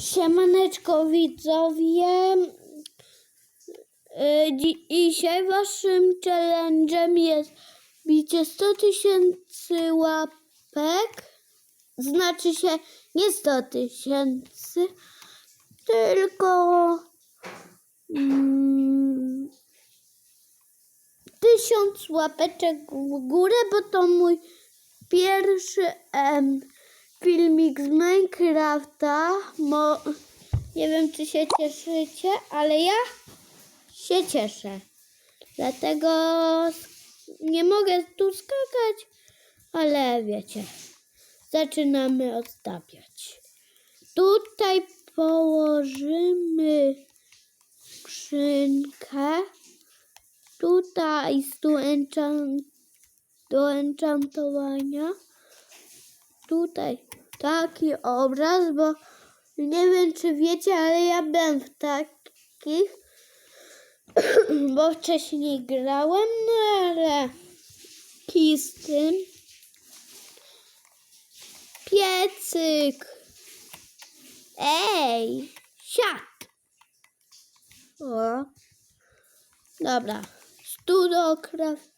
Siemaneczko widzowie. Y, Dzisiaj waszym challenge'em jest bicie 100 tysięcy łapek. Znaczy się nie 100 tysięcy, tylko mm, tysiąc łapeczek w górę, bo to mój pierwszy em, filmik z Minecrafta. Mo, nie wiem, czy się cieszycie, ale ja się cieszę. Dlatego nie mogę tu skakać, ale wiecie, zaczynamy odstawiać. Tutaj położymy skrzynkę. Tutaj z do enchantowania. Tutaj taki obraz, bo nie wiem czy wiecie, ale ja byłem w takich, bo wcześniej grałem, no ale z tym. Piecyk. Ej, siad. O. Dobra. Studio craftingu.